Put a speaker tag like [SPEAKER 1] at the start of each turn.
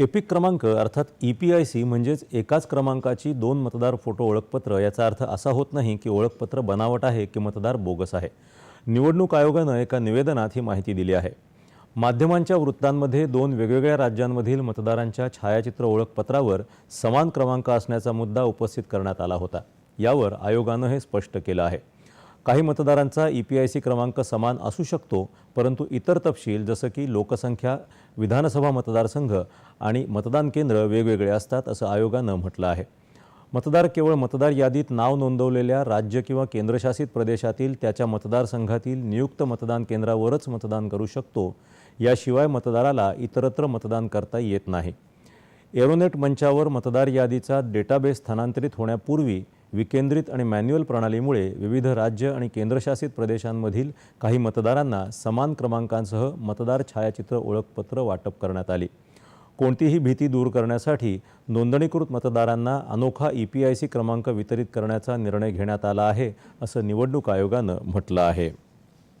[SPEAKER 1] Epic क्रमांक अर्थात E P I C म्हणजेच एकाच क्रमांकाची दोन मतदार फोटो ओळखपत्र याचा अर्थ असा होत नाही की ओळखपत्र बनावट आहे की मतदार बोगस आहे. निवडणूक आयोगानं एका निवेदनात ही माहिती दिली आहे. माध्यमांच्या वृत्तांमध्ये दोन वेगवेगळ्या राज्यांमधील मतदारांच्या छायाचित्र ओळखपत्रावर समान क्रमांक असण्याचा मुद्दा उपस्थित करण्यात आला होता. यावर आयोगानं हे स्पष्ट केलं आहे. काही मतदारांचा ई पी आय सी क्रमांक समान असू शकतो परंतु इतर तपशील जसं की लोकसंख्या विधानसभा मतदारसंघ आणि मतदान केंद्र वेगवेगळे असतात असं आयोगानं म्हटलं आहे. मतदार केवळ मतदार यादीत नाव नोंदवलेल्या राज्य किंवा केंद्रशासित प्रदेशातील त्याच्या मतदारसंघातील नियुक्त मतदान केंद्रावरच मतदान करू शकतो. याशिवाय मतदाराला इतरत्र मतदान करता येत नाही. एरोनेट मंचावर मतदार यादीचा डेटाबेस स्थानांतरित होण्यापूर्वी विकेंद्रित आणि मॅन्युअल प्रणालीमुळे विविध राज्य आणि केंद्रशासित प्रदेशांमधील काही मतदारांना समान क्रमांकांसह मतदार छायाचित्र ओळखपत्र वाटप करण्यात आली. कोणतीही भीती दूर करण्यासाठी नोंदणीकृत मतदारांना अनोखा ई पी आय सी क्रमांक वितरित करण्याचा निर्णय घेण्यात आला आहे असं निवडणूक आयोगानं म्हटलं आहे.